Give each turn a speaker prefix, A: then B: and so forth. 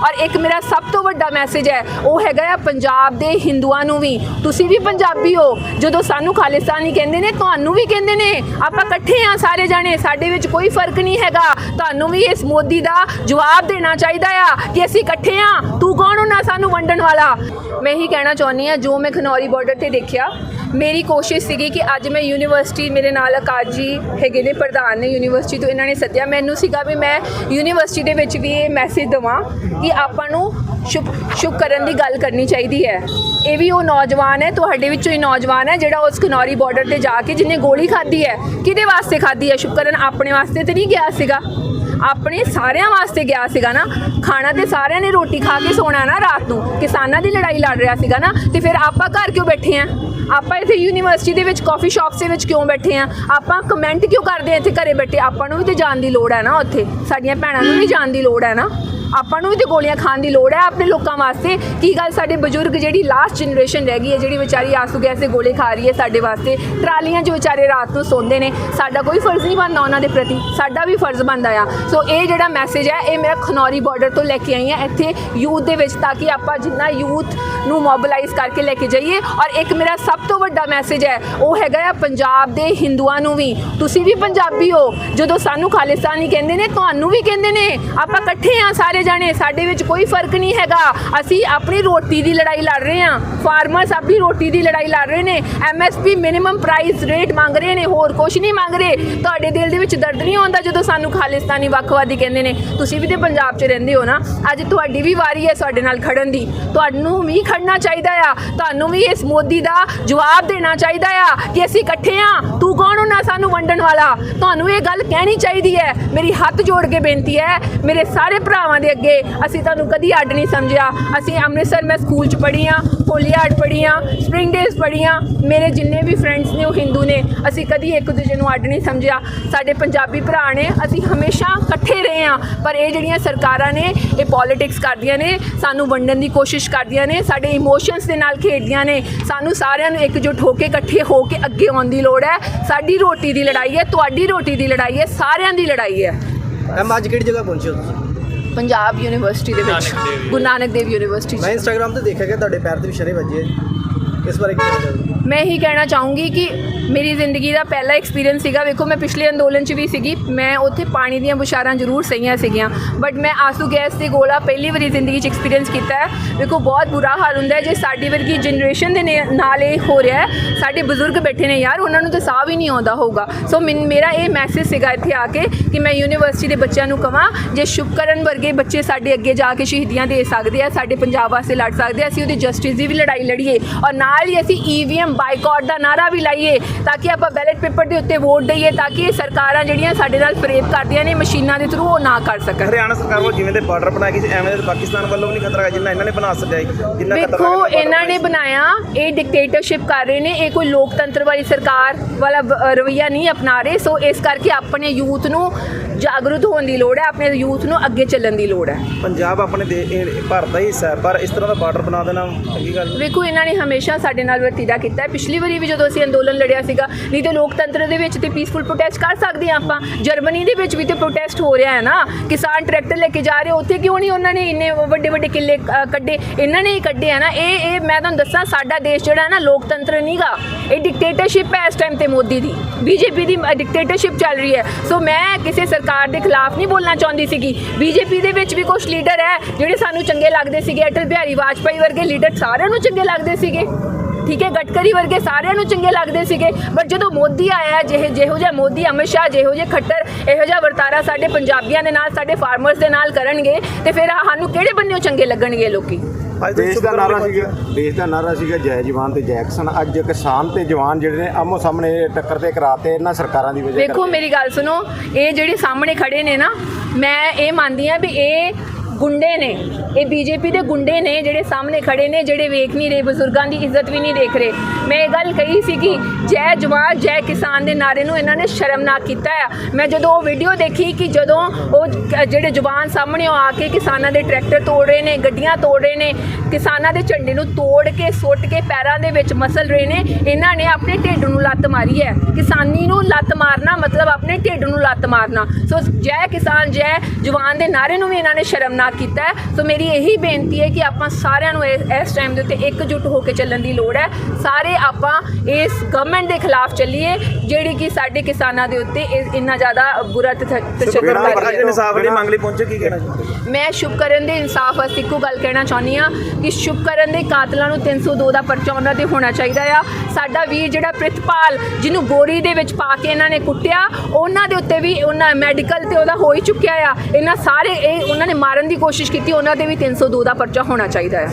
A: ਔਰ ਇੱਕ ਮੇਰਾ ਸਭ ਤੋਂ ਵੱਡਾ ਮੈਸੇਜ ਹੈ, ਉਹ ਹੈਗਾ ਆ ਪੰਜਾਬ ਦੇ ਹਿੰਦੂਆਂ ਨੂੰ ਵੀ। ਤੁਸੀਂ ਵੀ ਪੰਜਾਬੀ ਹੋ, ਜਦੋਂ ਸਾਨੂੰ ਖਾਲਿਸਤਾਨੀ ਕਹਿੰਦੇ ਨੇ, ਤੁਹਾਨੂੰ ਵੀ ਕਹਿੰਦੇ ਨੇ, ਆਪਾਂ ਇਕੱਠੇ ਆ ਸਾਰੇ ਜਾਣੇ, ਸਾਡੇ ਵਿੱਚ ਕੋਈ ਫ਼ਰਕ ਨਹੀਂ ਹੈਗਾ। ਤੁਹਾਨੂੰ ਵੀ ਇਸ ਮੋਦੀ ਦਾ ਜਵਾਬ ਦੇਣਾ ਚਾਹੀਦਾ ਆ ਕਿ ਅਸੀਂ ਇਕੱਠੇ ਆ। ਤੂੰ ਕੌਣ ਹੁੰਨਾ ਸਾਨੂੰ ਵੰਡਣ ਵਾਲਾ? ਮੈਂ ਇਹੀ ਕਹਿਣਾ ਚਾਹੁੰਦੀ ਆ, ਜੋ ਮੈਂ ਖਨੌਰੀ ਬਾਰਡਰ ਤੇ ਦੇਖਿਆ ਮੇਰੀ ਕੋਸ਼ਿਸ਼ ਸੀਗੀ ਕਿ ਅੱਜ ਮੈਂ ਯੂਨੀਵਰਸਿਟੀ ਮੇਰੇ ਨਾਲ ਆਕਾਸ਼ ਜੀ ਹੈਗੇ ਨੇ, ਪ੍ਰਧਾਨ ਨੇ ਯੂਨੀਵਰਸਿਟੀ ਤੋਂ ਇਹਨਾਂ ਨੇ ਸੱਦਿਆ। ਮੈਨੂੰ ਸੀਗਾ ਵੀ ਮੈਂ ਯੂਨੀਵਰਸਿਟੀ ਦੇ ਵਿੱਚ ਵੀ ਇਹ ਮੈਸੇਜ ਦਵਾਂ ਕਿ ਆਪਾਂ ਨੂੰ ਸ਼ੁਭ ਸ਼ੁਭ ਕਰਨ ਦੀ ਗੱਲ ਕਰਨੀ ਚਾਹੀਦੀ ਹੈ। ਇਹ ਵੀ ਉਹ ਨੌਜਵਾਨ ਹੈ, ਤੁਹਾਡੇ ਵਿੱਚੋਂ ਹੀ ਨੌਜਵਾਨ ਹੈ ਜਿਹੜਾ ਉਸ ਕਨੌਰੀ ਬਾਰਡਰ ਤੇ ਜਾ ਕੇ ਜਿਹਨੇ ਗੋਲੀ ਖਾਧੀ ਹੈ, ਕਿਹਦੇ ਵਾਸਤੇ ਖਾਧੀ ਹੈ ਸ਼ੁਕਰਨ ਆਪਣੇ ਵਾਸਤੇ ਤੇ ਨਹੀਂ ਗਿਆ ਸੀਗਾ। ਆਪਣੇ ਸਾਰਿਆਂ ਵਾਸਤੇ ਗਿਆ ਸੀਗਾ ਨਾ, ਖਾਣਾ ਤੇ ਸਾਰਿਆਂ ਨੇ ਰੋਟੀ ਖਾ ਕੇ ਸੋਣਾ ਨਾ ਰਾਤ ਨੂੰ, ਕਿਸਾਨਾਂ ਦੀ ਲੜਾਈ ਲੜ ਰਿਹਾ ਸੀਗਾ ਨਾ, ਤੇ ਫਿਰ ਆਪਾਂ ਘਰ ਕਿਉਂ ਬੈਠੇ ਆ? ਆਪਾਂ ਇੱਥੇ ਯੂਨੀਵਰਸਿਟੀ ਦੇ ਵਿੱਚ ਕਾਫੀ ਸ਼ਾਪਸ ਦੇ ਵਿੱਚ ਕਿਉਂ ਬੈਠੇ ਆ? ਆਪਾਂ ਕਮੈਂਟ ਕਿਉਂ ਕਰਦੇ ਆ ਇੱਥੇ ਘਰੇ ਬੈਠੇ? ਆਪਾਂ ਨੂੰ ਵੀ ਤੇ ਜਾਣ ਦੀ ਲੋੜ ਹੈ ਨਾ ਉੱਥੇ, ਸਾਡੀਆਂ ਭੈਣਾਂ ਨੂੰ ਵੀ ਜਾਣ ਦੀ ਲੋੜ ਹੈ ਨਾ। ਆਪਾਂ ਨੂੰ ਵੀ ਤੇ ਗੋਲੀਆਂ ਖਾਣ ਦੀ ਲੋੜ ਹੈ ਆਪਣੇ ਲੋਕਾਂ ਵਾਸਤੇ। ਕੀ ਗੱਲ ਸਾਡੇ ਬਜ਼ੁਰਗ ਜਿਹੜੀ ਲਾਸਟ ਜਨਰੇਸ਼ਨ ਰਹਿ ਗਈ ਹੈ, ਜਿਹੜੀ ਵਿਚਾਰੀ ਆਸੂ ਗੈਸ ਦੇ ਗੋਲੇ ਖਾ ਰਹੀ ਹੈ ਸਾਡੇ ਵਾਸਤੇ। ਟਰਾਲੀਆਂ 'ਚ ਵਿਚਾਰੇ ਰਾਤ ਨੂੰ ਸੌਂਦੇ ਨੇ। ਸਾਡਾ ਕੋਈ ਫਰਜ਼ ਨਹੀਂ ਬਣਦਾ ਉਹਨਾਂ ਦੇ ਪ੍ਰਤੀ। ਸਾਡਾ ਵੀ ਫਰਜ਼ ਬਣਦਾ ਆ। ਸੋ ਇਹ ਜਿਹੜਾ ਮੈਸੇਜ ਹੈ, ਇਹ ਮੇਰਾ ਖਨੌਰੀ ਬਾਰਡਰ ਤੋਂ ਲੈ ਕੇ ਆਈ ਹਾਂ ਇੱਥੇ ਯੂਥ ਦੇ ਵਿੱਚ ਤਾਂ ਕਿ ਆਪਾਂ ਜਿੰਨਾ ਯੂਥ ਨੂੰ ਮੋਬਿਲਾਈਜ਼ ਕਰਕੇ ਲੈ ਕੇ ਜਾਈਏ। ਔਰ ਇੱਕ ਮੇਰਾ ਸਭ ਤੋਂ ਵੱਡਾ ਮੈਸੇਜ ਹੈ, ਉਹ ਹੈਗਾ ਆ ਪੰਜਾਬ ਦੇ ਹਿੰਦੂਆਂ ਨੂੰ ਵੀ। ਤੁਸੀਂ ਵੀ ਪੰਜਾਬੀ ਹੋ। ਜਦੋਂ ਸਾਨੂੰ ਖਾਲਿਸਤਾਨੀ ਕਹਿੰਦੇ ਨੇ, ਤੁਹਾਨੂੰ ਵੀ ਕਹਿੰਦੇ ਨੇ। ਆਪਾਂ ਇਕੱਠੇ ਆ ਸਾਰੇ। ਜਾਣੇ ਸਾਡੇ ਵਿੱਚ ਕੋਈ ਫ਼ਰਕ ਨਹੀਂ ਹੈਗਾ। ਅਸੀਂ ਆਪਣੀ ਰੋਟੀ ਦੀ ਲੜਾਈ ਲੜ ਰਹੇ ਹਾਂ। ਫਾਰਮਰਸ ਆਪਣੀ ਰੋਟੀ ਦੀ ਲੜਾਈ ਲੜ ਰਹੇ ਨੇ। ਐਮਐਸਪੀ ਮਿਨੀਮਮ ਪ੍ਰਾਈਸ ਰੇਟ ਮੰਗ ਰਹੇ ਨੇ। ਹੋਰ ਕੁਝ ਨਹੀਂ ਮੰਗ ਰਹੇ। ਤੁਹਾਡੇ ਦਿਲ ਦੇ ਵਿੱਚ ਦਰਦ ਨਹੀਂ ਆਉਂਦਾ ਜਦੋਂ ਸਾਨੂੰ ਖਾਲਿਸਤਾਨੀ ਵੱਖਵਾਦੀ ਕਹਿੰਦੇ ਨੇ, ਤੁਸੀਂ ਵੀ ਤੇ ਪੰਜਾਬ 'ਚ ਰਹਿੰਦੇ ਹੋ ਨਾ। ਅੱਜ ਤੁਹਾਡੀ ਵੀ ਵਾਰੀ ਹੈ ਸਾਡੇ ਨਾਲ ਖੜਨ ਦੀ। ਤੁਹਾਨੂੰ ਵੀ ਖੜਨਾ ਚਾਹੀਦਾ ਆ। ਤੁਹਾਨੂੰ ਵੀ ਇਸ ਮੋਦੀ ਦਾ ਜਵਾਬ ਦੇਣਾ ਚਾਹੀਦਾ ਆ ਕਿ ਅਸੀਂ ਇਕੱਠੇ ਆ ਤੂੰ ਕੌਣ ਹੋਣਾ ਸਾਨੂੰ ਵੰਡਣ ਵਾਲਾ? ਤੁਹਾਨੂੰ ਇਹ ਗੱਲ ਕਹਿਣੀ ਚਾਹੀਦੀ ਹੈ। ਮੇਰੀ ਹੱਥ ਜੋੜ ਕੇ ਬੇਨਤੀ ਹੈ। ਮੇਰੇ ਸਾਰੇ ਭਰਾਵਾਂ ਦੇ ਅੱਗੇ। ਅਸੀਂ ਤੁਹਾਨੂੰ ਕਦੀ ਅੱਡ ਨਹੀਂ ਸਮਝਿਆ। ਅਸੀਂ ਅੰਮ੍ਰਿਤਸਰ ਮੈਂ ਸਕੂਲ 'ਚ ਪੜ੍ਹੀ ਹਾਂ ਹੋਲੀਆਰਡ ਪੜ੍ਹੀ ਹਾਂ ਸਪ੍ਰਿੰਗ ਡੇਜ਼ ਪੜ੍ਹੀ ਹਾਂ ਮੇਰੇ ਜਿੰਨੇ ਵੀ ਫਰੈਂਡਸ ਨੇ ਉਹ ਹਿੰਦੂ ਨੇ। ਅਸੀਂ ਕਦੀ ਇੱਕ ਦੂਜੇ ਨੂੰ ਅੱਡ ਨਹੀਂ ਸਮਝਿਆ। ਸਾਡੇ ਪੰਜਾਬੀ ਭਰਾ ਨੇ। ਅਸੀਂ ਹਮੇਸ਼ਾ ਇਕੱਠੇ ਰਹੇ ਹਾਂ ਪਰ ਇਹ ਜਿਹੜੀਆਂ ਸਰਕਾਰਾਂ ਨੇ, ਇਹ ਪੋਲਿਟਿਕਸ ਕਰਦੀਆਂ ਨੇ, ਸਾਨੂੰ ਵੰਡਣ ਦੀ ਕੋਸ਼ਿਸ਼ ਕਰਦੀਆਂ ਨੇ, ਸਾਡੇ ਇਮੋਸ਼ਨਸ ਦੇ ਨਾਲ ਖੇਡਦੀਆਂ ਨੇ। ਸਾਨੂੰ ਸਾਰਿਆਂ ਨੂੰ ਇਕਜੁੱਟ ਹੋ ਕੇ, ਇਕੱਠੇ ਹੋ ਕੇ ਅੱਗੇ ਆਉਣ ਦੀ ਲੋੜ ਹੈ। ਸਾਡੀ ਰੋਟੀ ਦੀ ਲੜਾਈ ਹੈ, ਤੁਹਾਡੀ ਰੋਟੀ ਦੀ ਲੜਾਈ ਹੈ, ਸਾਰਿਆਂ ਦੀ ਲੜਾਈ ਹੈ।
B: ਮੈਮ ਅੱਜ ਕਿਹੜੀ ਜਗ੍ਹਾ ਪਹੁੰਚੇ ਹੋ ਤੁਸੀਂ?
A: ਪੰਜਾਬ ਯੂਨੀਵਰਸਿਟੀ ਦੇ ਵਿੱਚ ਗੁਰੂ ਨਾਨਕ ਦੇਵ ਯੂਨੀਵਰਸਿਟੀ 'ਚ।
B: ਮੈਂ ਇੰਸਟਾਗ੍ਰam ਤੇ ਦੇਖਿਆ ਕਿ ਤੁਹਾਡੇ ਪੈਰ ਤੇ ਵੀ ਸ਼ਰੇ ਵੱਜੇ। ਇਸ ਬਾਰੇ ਕੀ ਕਹਿਣਾ ਚਾਹੋਗੇ?
A: ਮੈਂ ਇਹੀ ਕਹਿਣਾ ਚਾਹੂੰਗੀ ਕਿ ਮੇਰੀ ਜ਼ਿੰਦਗੀ ਦਾ ਪਹਿਲਾ ਐਕਸਪੀਰੀਅੰਸ ਸੀਗਾ, ਵੇਖੋ ਮੈਂ ਪਿਛਲੇ ਅੰਦੋਲਨ 'ਚ ਵੀ ਸੀਗੀ, ਮੈਂ ਉੱਥੇ ਪਾਣੀ ਦੀਆਂ ਬੁਸ਼ਾਰਾਂ ਜ਼ਰੂਰ ਸਹੀਆਂ ਸੀਗੀਆਂ ਬਟ ਮੈਂ ਆਸੂ ਗੈਸ ਦੇ ਗੋਲਾ ਪਹਿਲੀ ਵਾਰੀ ਜ਼ਿੰਦਗੀ 'ਚ ਐਕਸਪੀਰੀਅੰਸ ਕੀਤਾ ਹੈ। ਵੇਖੋ ਬਹੁਤ ਬੁਰਾ ਹਾਲ ਹੁੰਦਾ ਹੈ, ਜੇ ਸਾਡੀ ਵਰਗੀ ਜਨਰੇਸ਼ਨ ਦੇ ਨੇ- ਨਾਲ ਇਹ ਹੋ ਰਿਹਾ ਹੈ, ਸਾਡੇ ਬਜ਼ੁਰਗ ਬੈਠੇ ਨੇ ਯਾਰ, ਉਹਨਾਂ ਨੂੰ ਤਾਂ ਸਾਹ ਵੀ ਨਹੀਂ ਆਉਂਦਾ ਹੋਊਗਾ। ਸੋ ਮੈਨ- ਮੇਰਾ ਇਹ ਮੈਸੇਜ ਸੀਗਾ ਇੱਥੇ ਆ ਕੇ ਕਿ ਮੈਂ ਯੂਨੀਵਰਸਿਟੀ ਦੇ ਬੱਚਿਆਂ ਨੂੰ ਕਹਾਂ ਜੇ ਸ਼ੁਭਕਰਨ ਵਰਗੇ ਬੱਚੇ ਸਾਡੇ ਅੱਗੇ ਜਾ ਕੇ ਸ਼ਹੀਦੀਆਂ ਦੇ ਸਕਦੇ ਆ, ਸਾਡੇ ਪੰਜਾਬ ਵਾਸਤੇ ਲੜ ਸਕਦੇ ਆ, ਅਸੀਂ ਉਹਦੀ ਜਸਟਿਸ ਦੀ ਵੀ ਲੜਾਈ ਲੜੀਏ ਔਰ ਨਾਲ ਹੀ ਅਸੀਂ ਈਵੀਐਮ ਬਾਈਕਾਟ ਦਾ ਨਾਰਾ ਵੀ ਲਾਈਏ ਤਾਂ ਕਿ ਆਪਾਂ ਬੈਲਟ ਪੇਪਰ ਦੇ ਉੱਤੇ ਵੋਟ ਦਈਏ ਤਾਂ ਕਿ ਇਹ ਸਰਕਾਰਾਂ ਜਿਹੜੀਆਂ ਸਾਡੇ ਨਾਲ ਫਰੇਬ ਕਰਦੀਆਂ ਨੇ ਮਸ਼ੀਨਾਂ ਦੇ ਥਰੂ ਉਹ ਨਾ ਕਰ ਸਕਣ।
C: ਹਰਿਆਣਾ ਸਰਕਾਰ ਵੱਲੋਂ ਜਿਵੇਂ ਦੇ ਬਾਰਡਰ ਗਏ ਸੀ ਐਵੇਂ ਦੇ ਪਾਕਿਸਤਾਨ ਵੱਲੋਂ ਵੀ ਨਹੀਂ ਖਤਰਾ ਹੈ ਜਿੰਨਾ ਇਹਨਾਂ ਨੇ ਬਣਾ ਸਕਿਆ ਜਿੰਨਾ ਖਤਰਾ border
A: ਇਹਨਾਂ ਨੇ ਬਣਾਇਆ ਇਹ ਡਿਕਟੇਟਰਸ਼ਿਪ ਕਰ ਰਹੇ ਨੇ ਇਹ ਕੋਈ ਲੋਕਤੰਤਰ ਵਾਲੀ ਸਰਕਾਰ ਵਾਲਾ ਰਵੱਈਆ ਨਹੀਂ ਅਪਣਾ ਰਹੇ ਸੋ ਇਸ ਕਰਕੇ ਆਪਣੇ ਯੂਥ ਨੂੰ ਜਾਗਰੂਕ ਹੋਣ ਦੀ ਲੋੜ ਹੈ ਆਪਣੇ ਯੂਥ ਨੂੰ ਅੱਗੇ ਚੱਲਣ ਦੀ ਲੋੜ ਹੈ।
C: ਪੰਜਾਬ ਆਪਣੇ ਦੇ ਇਹ ਭਾਰਤ ਦਾ ਹਿੱਸਾ ਹੈ ਪਰ ਇਸ ਤਰ੍ਹਾਂ ਦਾ ਬਾਰਡਰ ਬਣਾ ਦੇਣਾ ਚੰਗੀ ਗੱਲ। ਨਹੀਂ।
A: ਵੇਖੋ ਇਹਨਾਂ ਨੇ ਹਮੇਸ਼ਾ ਸਾਡੇ ਨਾਲ ਵਰਤੀਦਾ ਕੀਤਾ ਹੈ। ਪਿਛਲੀ ਵਾਰੀ ਵੀ ਜਦੋਂ ਅਸੀਂ ਅੰਦੋਲਨ ਲੜਿਆ ਸੀਗਾ ਨਹੀਂ ਤੇ ਲੋਕਤੰਤਰ ਦੇ ਵਿੱਚ ਤੇ ਪੀਸਫੁਲ ਪ੍ਰੋਟੈਸਟ ਕਰ ਸਕਦੇ ਹਾਂ ਆਪਾਂ। ਜਰਮਨੀ ਦੇ ਵਿੱਚ ਵੀ ਤੇ ਪ੍ਰੋਟੈਸਟ ਹੋ ਰਿਹਾ ਹੈ ਨਾ। ਕਿਸਾਨ ਟਰੈਕਟਰ ਲੈ ਕੇ ਜਾ ਰਹੇ ਉੱਥੇ ਕਿਉਂ ਨਹੀਂ ਉਹਨਾਂ ਨੇ ਇੰਨੇ ਵੱਡੇ ਵੱਡੇ ਕਿੱਲੇ ਕੱਢੇ? ਇਹਨਾਂ ਨੇ ਹੀ ਕੱਢੇ ਆ ਨਾ। ਇਹ ਇਹ ਮੈਂ ਤੁਹਾਨੂੰ ਦੱਸਾਂ ਸਾਡਾ ਦੇਸ਼ ਜਿਹੜਾ ਹੈ ਨਾ ਲੋਕਤੰਤਰ ਨਹੀਂਗਾ। ਇਹ ਡਿਕਟੇਟਰਸ਼ਿਪ ਹੈ ਇਸ ਟਾਈਮ ਤੇ ਮੋਦੀ ਦੀ। ਬੀਜੇਪੀ ਦੀ ਡਿਕਟੇਟਰਸ਼ਿਪ ਚੱਲ ਰਹੀ ਹੈ। ਸੋ ਮੈਂ ਕਿਸੇ ਸਰਕਾਰ ਸਰਕਾਰ ਦੇ ਖਿਲਾਫ ਨਹੀਂ ਬੋਲਣਾ ਚਾਹੁੰਦੀ ਸੀਗੀ। ਬੀਜੇਪੀ ਦੇ ਵਿੱਚ ਵੀ ਕੁਝ ਲੀਡਰ ਹੈ ਜਿਹੜੇ ਸਾਨੂੰ ਚੰਗੇ ਲੱਗਦੇ ਸੀਗੇ। ਅਟਲ ਬਿਹਾਰੀ ਵਾਜਪਾਈ ਵਰਗੇ ਲੀਡਰ ਸਾਰਿਆਂ ਨੂੰ ਚੰਗੇ ਲੱਗਦੇ ਸੀਗੇ। ਠੀਕ ਹੈ ਗਟਕਰੀ ਵਰਗੇ ਸਾਰਿਆਂ ਨੂੰ ਚੰਗੇ ਲੱਗਦੇ ਸੀਗੇ। ਬਟ ਜਦੋਂ ਮੋਦੀ ਆਇਆ, ਜਿਹੇ ਜਿਹੋ ਜਿਹਾ ਮੋਦੀ, ਅਮਿਤ ਸ਼ਾਹ, ਜਿਹੋ ਜਿਹੇ ਖੱਟਰ, ਇਹੋ ਜਿਹਾ ਵਰਤਾਰਾ ਸਾਡੇ ਪੰਜਾਬੀਆਂ ਦੇ ਨਾਲ, ਸਾਡੇ ਫਾਰਮਰਸ ਦੇ ਨਾਲ ਕਰਨਗੇ, ਤੇ ਫਿਰ ਸਾਨੂੰ ਕਿਹੜੇ ਬੰਨਿਓ ਚੰਗੇ ਲੱਗਣਗੇ ਲੋਕੀ?
D: ਦੇਸ਼ ਦਾ ਨਾਰਾ। ਸੀਗਾ ਦੇਸ਼ ਦਾ ਨਾਰਾ ਸੀਗਾ ਜੈ ਜਵਾਨ ਤੇ ਜੈ ਕਿਸਾਨ ਅੱਜ ਕਿਸਾਨ ਤੇ ਜਵਾਨ ਜਿਹੜੇ ਨੇ ਆਮੋ ਸਾਹਮਣੇ ਟੱਕਰ ਤੇ ਕਰਾਤੇ ਇਹਨਾਂ ਸਰਕਾਰਾਂ ਦੀ ਵਜ੍ਹਾ
A: ਵੇਖੋ
D: ਕਰਕੇ।
A: ਮੇਰੀ ਗੱਲ ਸੁਣੋ ਇਹ ਜਿਹੜੇ ਸਾਹਮਣੇ ਖੜੇ ਨੇ ਨਾ ਮੈਂ ਇਹ ਮੰਨਦੀ ਆ ਵੀ ਇਹ ਗੁੰਡੇ ਨੇ। ਇਹ ਬੀਜੇਪੀ ਦੇ ਗੁੰਡੇ ਨੇ ਜਿਹੜੇ ਸਾਹਮਣੇ ਖੜੇ ਨੇ, ਜਿਹੜੇ ਵੇਖ ਨਹੀਂ ਰਹੇ, ਬਜ਼ੁਰਗਾਂ ਦੀ ਇੱਜ਼ਤ ਵੀ ਨਹੀਂ ਦੇਖ ਰਹੇ। ਮੈਂ ਇਹ ਗੱਲ ਕਹੀ ਸੀ ਕਿ ਜੈ ਜਵਾਨ, ਜੈ ਕਿਸਾਨ ਦੇ ਨਾਰੇ ਨੂੰ ਇਹਨਾਂ ਨੇ ਸ਼ਰਮਨਾਕ ਕੀਤਾ ਆ। ਮੈਂ ਜਦੋਂ ਉਹ ਵੀਡੀਓ ਦੇਖੀ ਕਿ ਜਦੋਂ ਉਹ ਜਿਹੜੇ ਜਵਾਨ ਸਾਹਮਣੇ ਆ ਕੇ ਕਿਸਾਨਾਂ ਦੇ ਟਰੈਕਟਰ ਤੋੜ ਰਹੇ ਨੇ, ਗੱਡੀਆਂ ਤੋੜ ਰਹੇ ਨੇ, ਕਿਸਾਨਾਂ ਦੇ ਝੰਡੇ ਨੂੰ ਤੋੜ ਕੇ, ਸੁੱਟ ਕੇ ਪੈਰਾਂ ਦੇ ਵਿੱਚ ਮਸਲ ਰਹੇ ਨੇ, ਇਹਨਾਂ ਨੇ ਆਪਣੇ ਢਿੱਡ ਨੂੰ ਲੱਤ ਮਾਰੀ ਹੈ। ਕਿਸਾਨੀ ਨੂੰ ਲੱਤ ਮਾਰਨਾ ਮਤਲਬ ਆਪਣੇ ਢਿੱਡ ਨੂੰ ਲੱਤ ਮਾਰਨਾ। ਸੋ ਜੈ ਕਿਸਾਨ, ਜੈ ਜਵਾਨ ਦੇ ਨਾਰੇ ਨੂੰ ਵੀ ਇਹਨਾਂ ਨੇ ਸ਼ਰਮਨਾਕ ਬਰਬਾਦ ਕੀਤਾ ਹੈ। ਸੋ ਮੇਰੀ ਇਹੀ ਬੇਨਤੀ ਹੈ ਕਿ ਆਪਾਂ ਸਾਰਿਆਂ ਨੂੰ ਇਸ ਟਾਈਮ ਦੇ ਉੱਤੇ ਇਕਜੁੱਟ ਹੋ ਕੇ ਚੱਲਣ ਦੀ ਲੋੜ ਹੈ। ਸਾਰੇ ਆਪਾਂ ਇਸ ਗਵਰਨਮੈਂਟ ਦੇ ਖਿਲਾਫ ਚੱਲੀਏ ਜਿਹੜੀ ਕਿ ਸਾਡੇ ਕਿਸਾਨਾਂ ਦੇ ਉੱਤੇ ਇੰਨਾ ਜ਼ਿਆਦਾ ਬੁਰਾ ਤਸ਼ੱਦਦ ਕਰ ਰਹੀ ਹੈ
C: ਇਨਸਾਫ ਦੀ ਮੰਗ ਲਈ ਪਹੁੰਚੇ ਕੀ ਕਹਿਣਾ ਜੀ?
A: ਮੈਂ ਸ਼ੁਭਕਰਨ ਦੇ ਇਨਸਾਫ ਵਾਸਤੇ ਇੱਕੋ ਗੱਲ ਕਹਿਣਾ ਚਾਹੁੰਦੀ ਆ ਕਿ ਸ਼ੁਭਕਰਨ ਦੇ ਕਾਤਲਾਂ ਨੂੰ 302 ਦਾ ਪਰਚਾ ਉਹਨਾਂ ਤੇ ਹੋਣਾ ਚਾਹੀਦਾ ਆ। ਸਾਡਾ ਵੀਰ ਜਿਹੜਾ ਪ੍ਰਿਤਪਾਲ ਜਿਹਨੂੰ ਬੋਰੀ ਦੇ ਵਿੱਚ ਪਾ ਕੇ ਇਹਨਾਂ ਨੇ ਕੁੱਟਿਆ ਉਹਨਾਂ ਦੇ ਉੱਤੇ ਵੀ ਉਹਨਾਂ ਮੈਡੀਕਲ ਤੇ ਉਹਦਾ ਹੋ ਹੀ ਚੁੱਕਿਆ ਆ। ਇਹਨਾਂ ਸਾਰੇ ਇਹ ਉਹਨਾਂ ਨੇ ਮਾਰਨ ਦੀ ਕੋਸ਼ਿਸ਼ ਕੀਤੀ ਉਹਨਾਂ ਦੇ ਵੀ 302 ਦਾ ਪਰਚਾ ਹੋਣਾ ਚਾਹੀਦਾ ਹੈ।